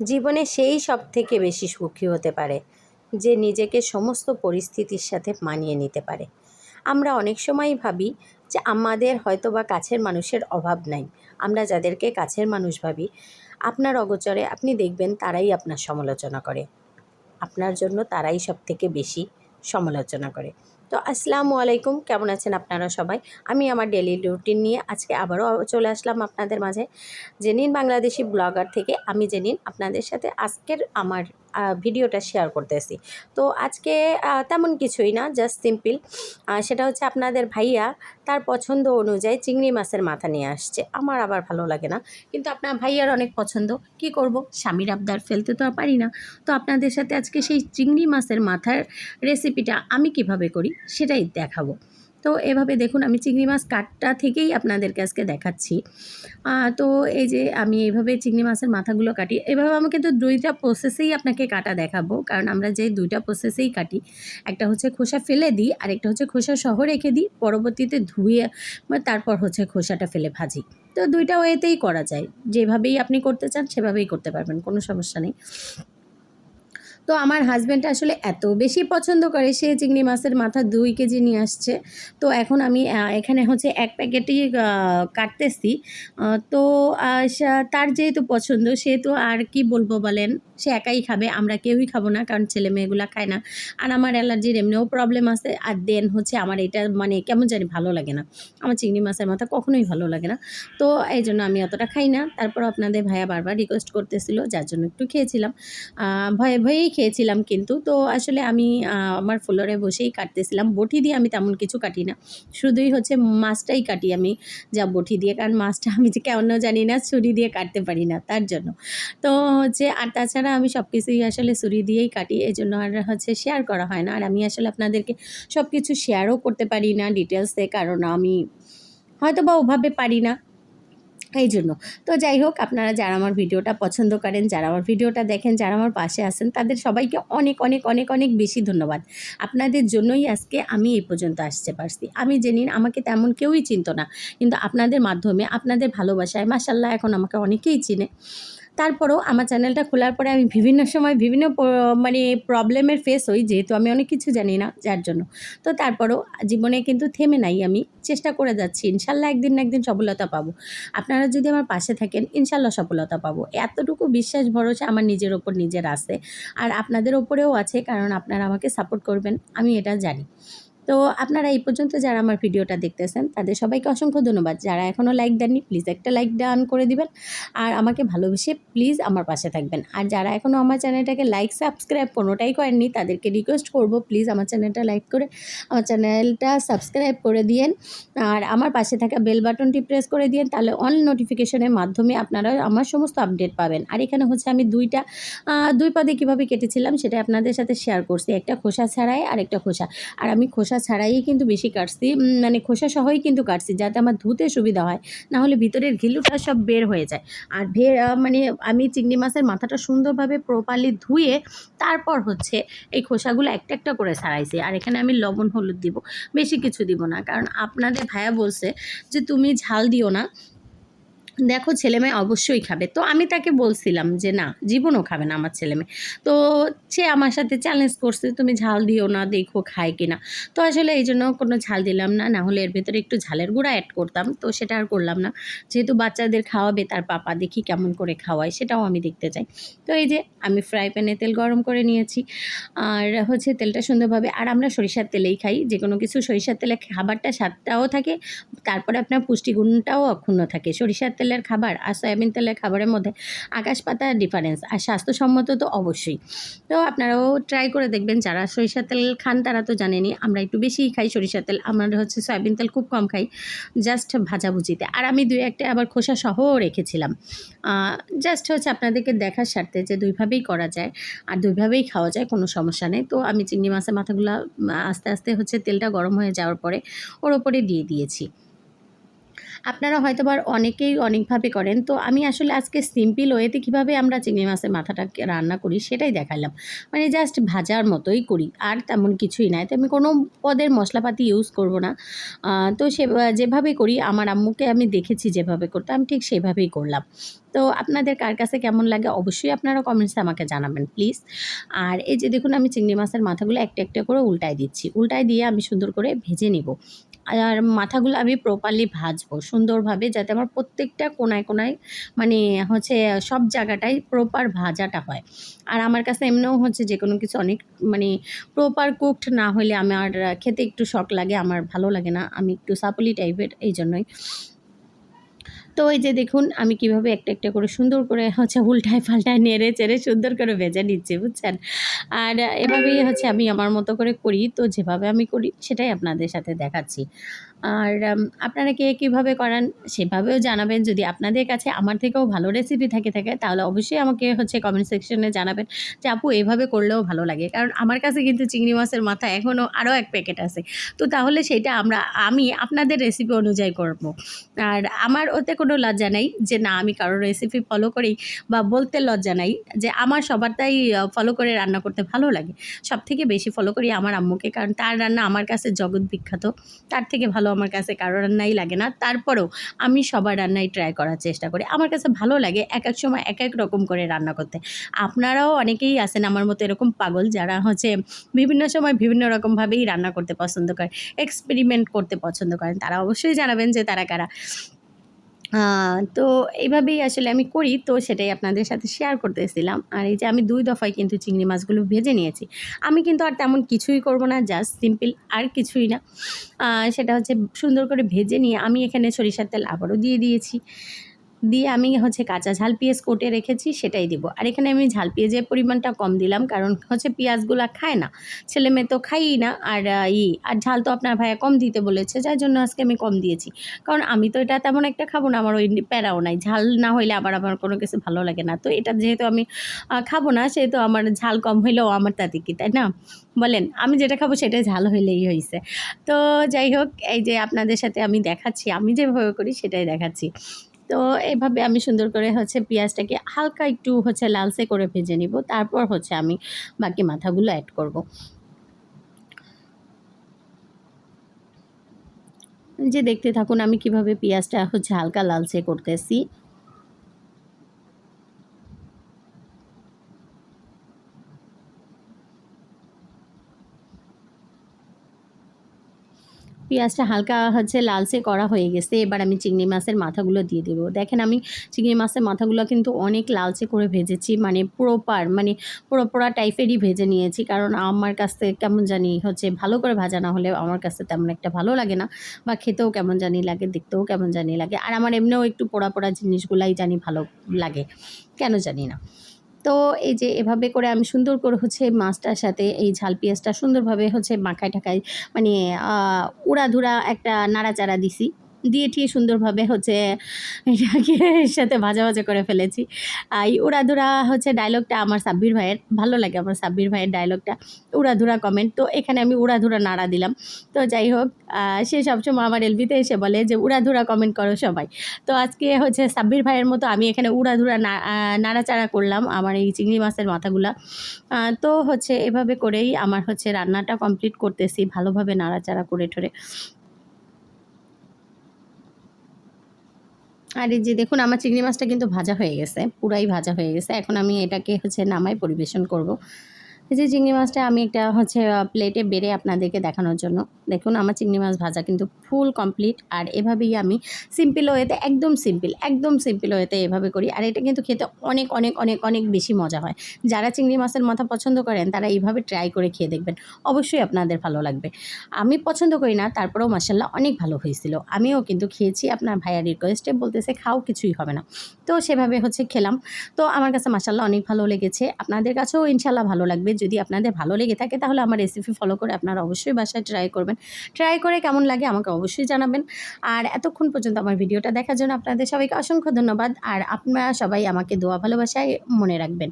জীবনে সেই সব থেকে বেশি সুখী হতে পারে, যে নিজেকে সমস্ত পরিস্থিতির সাথে মানিয়ে নিতে পারে। আমরা অনেক সময়ই ভাবি যে আমাদের হয়তো বা কাছের মানুষের অভাব নাই। আমরা যাদেরকে কাছের মানুষ ভাবি, আপনার অগোচরে আপনি দেখবেন তারাই আপনার সমালোচনা করে। আপনার জন্য তারাই সব থেকে বেশি সমালোচনা করে। তো আসসালামু আলাইকুম, কেমন আছেন আপনারা সবাই? আমি আমার ডেলি রুটিন নিয়ে আজকে আবারও চলে আসলাম আপনাদের মাঝে। জেনিন বাংলাদেশি ব্লগার থেকে আমি জেনিন আপনাদের সাথে আজকের আমার ভিডিওটা শেয়ার করতেছি তো আজকে তেমন কিছুই না জাস্ট সিম্পল সেটা হচ্ছে আপনাদের ভাইয়া তার পছন্দ অনুযায়ী চিংড়ি মাছের মাথা নিয়ে আসছে। আমার আবার ভালো লাগে না, কিন্তু আপনার ভাইয়ার অনেক পছন্দ। কি করব? স্বামীর আবদার ফেলতে তো পারি না। তো আপনাদের সাথে আজকে সেই চিংড়ি মাছের মাথার রেসিপিটা আমি কীভাবে করি? সেটাই দেখাবো। তো এভাবে দেখুন, আমি চিংড়ি মাছ কাটটা থেকেই আপনাদেরকে আজকে দেখাচ্ছি। তো এই যে আমি এইভাবে চিংড়ি মাছের মাথাগুলো কাটি, এভাবে আমি কিন্তু দুইটা প্রসেসেই আপনাকে কাটা দেখাবো। কারণ আমরা যে দুইটা প্রসেসেই কাটি, একটা হচ্ছে খোসা ফেলে দিই, আর একটা হচ্ছে খোসা সহ রেখে দিই, পরবর্তীতে ধুয়ে মানে তারপর হচ্ছে খোসাটা ফেলে ভাজি। তো দুইটা ওয়েতেই করা যায়। যেভাবেই আপনি করতে চান, সেভাবেই করতে পারবেন, কোনো সমস্যা নেই। তো আমার হাজব্যান্ড আসলে এত বেশি পছন্দ করে, সে চিংড়ি মাছের মাথা দুই কেজি নিয়ে আসছে। তো এখন আমি এখানে হচ্ছে এক প্যাকেটই কাটতেছি। তো তার যেহেতু পছন্দ, সেহেতু আর কি বলব বলেন, সে একাই খাবে, আমরা কেউই খাব না, কারণ ছেলে মেয়েগুলা খায় না। আর আমার অ্যালার্জির এমনিও প্রবলেম আছে, আর দেন হচ্ছে আমার এটা মানে কেমন জানি ভালো লাগে না। আমার চিংড়ি মাছের মাথা কখনোই ভালো লাগে না। তো এই জন্য আমি অতটা খাই না। তারপর আপনাদের ভাইয়া বারবার রিকোয়েস্ট করতেছিল, যার জন্য একটু খেয়েছিলাম। ভয়ে ভয়েই খেয়েছিলাম কিন্তু। তো আসলে আমি আমার ফ্লোরে বসেই কাটতেছিলাম। বটি দিয়ে আমি তেমন কিছু কাটি না। শুধুই হচ্ছে মাছটাই কাটি আমি যা বটি দিয়ে। কারণ মাছটা আমি যে কেন জানি না, ছুরি দিয়ে কাটতে পারি না তার জন্য। তো হচ্ছে, আর তাছাড়া আমি সব কিছুই আসলে ছুরি দিয়েই কাটি। এই জন্য আর হচ্ছে শেয়ার করা হয় না। আর আমি আসলে আপনাদেরকে সব কিছু শেয়ারও করতে পারি না ডিটেলসে কারণ আমি হয়তো বা ওভাবে পারি না। এই জন্য তো যাই হোক আপনারা যারা আমার ভিডিওটা পছন্দ করেন, যারা আমার ভিডিওটা দেখেন, যারা আমার পাশে আসেন তাদের সবাইকে অনেক অনেক অনেক অনেক বেশি ধন্যবাদ। আপনাদের জন্যই আজকে আমি এই পর্যন্ত আসতে পারছি। আমি জেনি, আমাকে তেমন কেউই চিনত না। কিন্তু আপনাদের মাধ্যমে, আপনাদের ভালোবাসায় মাসাল্লাহ এখন আমাকে অনেকেই চিনে। তারপরেও আমার চ্যানেলটা খোলার পরে আমি বিভিন্ন সময় বিভিন্ন মানে প্রবলেমের ফেস হই, যেহেতু আমি অনেক কিছু জানি না যার জন্য। তো তারপরেও জীবনে কিন্তু থেমে নাই আমি, চেষ্টা করে যাচ্ছি, ইনশাল্লাহ একদিন না একদিন সফলতা পাবো। আপনারা যদি আমার পাশে থাকেন, ইনশাল্লাহ সফলতা পাবো। এতটুকু বিশ্বাস, ভরসা আমার নিজের ওপর নিজের আছে। আর আপনাদের ওপরেও আছে, কারণ আপনারা আমাকে সাপোর্ট করবেন, আমি এটা জানি। তো আপনারা এই পর্যন্ত যারা আমার ভিডিওটা দেখতেছেন, তাদের সবাইকে অসংখ্য ধন্যবাদ। যারা এখনও লাইক দেননি প্লিজ একটা লাইক ডান করে দিবেন। আর আমাকে ভালোবেসে প্লিজ আমার পাশে থাকবেন। আর যারা এখনও আমার চ্যানেলটাকে লাইক সাবস্ক্রাইব কোনোটাই করেননি, তাদেরকে রিকোয়েস্ট করব প্লিজ আমার চ্যানেলটা লাইক করে, আমার চ্যানেলটা সাবস্ক্রাইব করে দিয়েন। আর আমার পাশে থাকা বেল বাটনটি প্রেস করে দিন তাহলে অল নোটিফিকেশনের মাধ্যমে আপনারা আমার সমস্ত আপডেট পাবেন। আর এখানে হচ্ছে আমি দুইটা দুই পদে কীভাবে কেটেছিলাম সেটা আপনাদের সাথে শেয়ার করছি। একটা খোসা ছাড়াই আর একটা খোসা। আর আমি খোসা ছাড়াই কিন্তু বেশি কাটছি। মানে খোসা সহই কিন্তু কাটছি, যাতে আমার ধুতে সুবিধা হয় না হলে ভিতরের ঘিলুটা সব বের হয়ে যায়। আর ভে মানে আমি চিংড়ি মাছের মাথাটা সুন্দরভাবে প্রপারলি ধুয়ে তারপর হচ্ছে এই খোসাগুলো একটা একটা করে ছাড়াইছি। আর এখানে আমি লবণ, হলুদ দিব, বেশি কিছু দিব না। কারণ আপনাদের ভাইয়া বলছে যে, তুমি ঝাল দিও না। দেখো ছেলে মেয়ে অবশ্যই খাবে। তো আমি তাকে বলছিলাম যে, না, জীবনও খাবে না আমার ছেলে মেয়ে। তো সে আমার সাথে চ্যালেঞ্জ করছে, তুমি ঝাল দিও না, দেখো খায় কি না তো আসলে এই জন্য কোনো ঝাল দিলাম না না হলে এর ভেতরে একটু ঝালের গুঁড়া অ্যাড করতাম। তো সেটা আর করলাম না। যেহেতু বাচ্চাদের খাওয়াবে, তার পাপা দেখি কেমন করে খাওয়ায়, সেটাও আমি দেখতে চাই। তো এই যে, আমি ফ্রাই প্যানে তেল গরম করে নিয়েছি। আর হচ্ছে তেলটা সুন্দরভাবে, আর আমরা সরিষার তেলেই খাই। যে কোনো কিছু সরিষার তেলে খাবারটা স্বাদটাও থাকে, তারপরে আপনার পুষ্টিগুণটাও অক্ষুণ্ণ থাকে। সরিষার তেলের খাবার আর সয়াবিন তেলের খাবারের মধ্যে আকাশ পাতার ডিফারেন্স আর স্বাস্থ্যসম্মত তো অবশ্যই। তো আপনারাও ট্রাই করে দেখবেন যারা সরিষার তেল খান তারা তো জানেনি আমরা একটু বেশিই খাই সরিষার তেল, আমরা হচ্ছে সয়াবিন তেল খুব কম খাই জাস্ট ভাজাভুজিতে। আর আমি দুই একটা আবার খোসা সহও রেখেছিলাম। জাস্ট হচ্ছে আপনাদেরকে দেখার স্বার্থে যে দুইভাবেই করা যায় আর দুইভাবেই খাওয়া যায়, কোনো সমস্যা নেই। তো আমি চিংড়ি মাছের মাথাগুলো, আস্তে আস্তে হচ্ছে তেলটা গরম হয়ে যাওয়ার পরে ওর ওপরে দিয়ে দিয়েছি। আপনারা হয়তো আবার অনেকেই অনেকভাবে করেন। তো আমি আসলে আজকে সিম্পল ওয়েতে কীভাবে আমরা চিংড়ি মাছের মাথাটা রান্না করি সেটাই দেখালাম। মানে জাস্ট ভাজার মতোই করি, আর তেমন কিছুই নাই। তো আমি কোনো পদের মশলাপাতি ইউজ করব না। তো সে, যেভাবে করি, আমার আম্মুকে আমি দেখেছি যেভাবে করতে, আমি ঠিক সেভাবেই করলাম। তো আপনাদের কার কাছে কেমন লাগে অবশ্যই আপনারা কমেন্টসে আমাকে জানাবেন প্লিজ আর এই যে দেখুন আমি চিংড়ি মাছের মাথাগুলো একটা একটা করে উল্টায় দিচ্ছি। উল্টায় দিয়ে আমি সুন্দর করে ভেজে নিব। আর মাথাগুলো আমি প্রপারলি ভাজবো সুন্দরভাবে যাতে আমার প্রত্যেকটা কোনায় কোনায় মানে হচ্ছে সব জায়গাটাই প্রপার ভাজাটা হয়। আর আমার কাছে এমনিও হচ্ছে যে কোনো কিছু অনেক মানে প্রপার কুকড না হলে আমার খেতে একটু শখ লাগে, আমার ভালো লাগে না। আমি একটু সাপলি টাইপের এই জন্যই। তো ওই যে দেখুন, আমি কীভাবে একটা একটা করে সুন্দর করে হচ্ছে উল্টায় পাল্টায় নেড়ে চেড়ে সুন্দর করে ভেজে নিচ্ছি, বুঝছেন? আর এভাবেই হচ্ছে আমি আমার মতো করে করি। তো যেভাবে আমি করি, সেটাই আপনাদের সাথে দেখাচ্ছি। আর আপনারা কে কীভাবে করান সেভাবেও জানাবেন। যদি আপনাদের কাছে আমার থেকেও ভালো রেসিপি থাকে থাকে, তাহলে অবশ্যই আমাকে হচ্ছে কমেন্ট সেকশনে জানাবেন যে, আপু, এভাবে করলেও ভালো লাগে। কারণ আমার কাছে কিন্তু চিংড়ি মাছের মাথা এখনও আরও এক প্যাকেট আছে। তো তাহলে সেটা আমরা, আমি আপনাদের রেসিপি অনুযায়ী করব। আর আমার ওতে কোনো লজ্জা নেই যে, না, আমি কারোর রেসিপি ফলো করি বা বলতে লজ্জা নাই যে, আমার সবারটাই ফলো করে রান্না করতে ভালো লাগে। সব থেকে বেশি ফলো করি আমার আম্মুকে, কারণ তার রান্না আমার কাছে জগৎ বিখ্যাত। তার থেকে ভালো আমার কাছে কারও রান্নাই লাগে না। তারপরেও আমি সবার রান্নাই ট্রাই করার চেষ্টা করি। আমার কাছে ভালো লাগে এক এক সময় এক এক রকম করে রান্না করতে। আপনারাও অনেকেই আছেন আমার মতো এরকম পাগল যারা হচ্ছে বিভিন্ন সময় বিভিন্ন রকমভাবেই রান্না করতে পছন্দ করে এক্সপেরিমেন্ট করতে পছন্দ করেন। তারা অবশ্যই জানাবেন যে তারা কারা। তো এইভাবেই আসলে আমি করি, তো সেটাই আপনাদের সাথে শেয়ার করতেছিলাম। আর এই যে আমি দুই দফায় কিন্তু চিংড়ি মাছগুলো ভেজে নিয়েছি। আমি কিন্তু আর তেমন কিছুই করব না জাস্ট সিম্পল আর কিছুই না। সেটা হচ্ছে সুন্দর করে ভেজে নিয়ে আমি এখানে সরিষার তেল আবারও দিয়ে দিয়েছি। দিয়ে আমি হচ্ছে কাঁচা ঝাল পেঁয়াজ কোটে রেখেছি, সেটাই দিব। আর এখানে আমি ঝাল পেঁয়াজের পরিমাণটা কম দিলাম, কারণ হচ্ছে পেঁয়াজগুলো খায় না। ছেলে মেয়ে তো খাইই না, আর ই, আর ঝাল তো আপনার ভাইয়া কম দিতে বলেছে, যার জন্য আজকে আমি কম দিয়েছি। কারণ আমি তো এটা তেমন একটা খাব না, আমার ওই প্যারাও নাই। ঝাল না হইলে আবার আমার কোনো কিছু ভালো লাগে না। তো এটা যেহেতু আমি খাব না, সেহেতু আমার ঝাল কম হইলেও আমার তাতে কি তাই না? বলেন, আমি যেটা খাব সেটাই ঝাল হইলেই হয়েছে তো যাই হোক, এই যে আপনাদের সাথে আমি দেখাচ্ছি, আমি যেভাবে করি সেটাই দেখাচ্ছি। তো এইভাবে আমি সুন্দর করে হচ্ছে পেঁয়াজটাকে হালকা একটু হচ্ছে লালচে করে ভেজে নিব। তারপর হচ্ছে আমি বাকি মাথাগুলো অ্যাড করব। যে দেখতে থাকুন আমি কীভাবে পেঁয়াজটা হচ্ছে হালকা লালচে করতেছি। পেঁয়াজটা হালকা হচ্ছে লালচে করা হয়ে গেছে, এবার আমি চিংড়ি মাছের মাথাগুলো দিয়ে দেবো। দেখেন আমি চিংড়ি মাছের মাথাগুলো কিন্তু অনেক লালচে করে ভেজেছি মানে প্রপার মানে পুরো পোড়া টাইপেরই ভেজে নিয়েছি, কারণ আমার কাছ কেমন জানি হচ্ছে ভালো করে ভাজা না হলে আমার কাছে তেমন একটা ভালো লাগে না, বা খেতেও কেমন জানি লাগে, দেখতেও কেমন জানি লাগে, আর আমার এমনিও একটু পোড়া পোড়া জিনিসগুলাই জানি ভালো লাগে, কেন জানি না। তো এই যে এভাবে করে আমি সুন্দর করে হচ্ছে মাছটার সাথে এই ঝাল পেঁয়াজটা সুন্দরভাবে হচ্ছে মাখায় ঠাকায় মানে উড়াধুরা একটা নাড়াচাড়া দিছি। দিয়ে ঠিক সুন্দরভাবে হচ্ছে সাথে ভাজা ভাজা করে ফেলেছি। এই উড়াধুরা হচ্ছে ডায়লগটা আমার সাব্বির ভাইয়ের, ভালো লাগে আমার সাব্বির ভাইয়ের ডায়লগটা উড়াধুরা কমেন্ট তো এখানে আমি উড়াধুরা নাড়া দিলাম। তো যাই হোক সে সবসময় আমার এলবিতে এসে বলে যে, উড়াধুরা কমেন্ট করো সবাই। তো আজকে হচ্ছে সাব্বির ভাইয়ের মতো আমি এখানে উড়াধুরা নাড়াচাড়া করলাম আমার এই চিংড়ি মাছের মাথাগুলা। তো হচ্ছে এভাবে করেই আমার হচ্ছে রান্নাটা কমপ্লিট করতেছি ভালোভাবে নাড়াচাড়া করে ঠরে। আর এই যে দেখুন, আমার চিংড়ি মাছটা কিন্তু ভাজা হয়ে গেছে, পুরাই ভাজা হয়ে গেছে। এখন আমি এটাকে হচ্ছে নামাই পরিবেশন করব। এই যে চিংড়ি মাছটা আমি একটা হচ্ছে প্লেটে বেড়ে আপনাদেরকে দেখানোর জন্য। দেখুন, আমার চিংড়ি মাছ ভাজা কিন্তু ফুল কমপ্লিট আর এভাবেই আমি সিম্পল ওয়েতে, একদম সিম্পল একদম সিম্পল ওয়েতে এভাবে করি। আর এটা কিন্তু খেতে অনেক অনেক অনেক অনেক বেশি মজা হয়। যারা চিংড়ি মাছের মাথা পছন্দ করেন, তারা এইভাবে ট্রাই করে খেয়ে দেখবেন। অবশ্যই আপনাদের ভালো লাগবে। আমি পছন্দ করি না, তারপরেও মাসাল্লাহ অনেক ভালো হয়েছিল। আমিও কিন্তু খেয়েছি, আপনার ভাইয়ার রিকোয়েস্টে বলতেছে, খাও, কিছুই হবে না। তো সেভাবে হচ্ছে খেলাম। তো আমার কাছে মাসাল্লাহ অনেক ভালো লেগেছে। আপনাদের কাছেও ইনশাল্লাহ ভালো লাগবে। যদি আপনাদের ভালো লেগে থাকে, তাহলে আমার রেসিপি ফলো করে আপনারা অবশ্যই বাসায় ট্রাই করবেন। ট্রাই করে কেমন লাগে আমাকে অবশ্যই জানাবেন। আর এতক্ষণ পর্যন্ত আমার ভিডিওটা দেখার জন্য আপনাদের সবাইকে অসংখ্য ধন্যবাদ। আর আপনারা সবাই আমাকে দোয়া ভালোবাসায় মনে রাখবেন।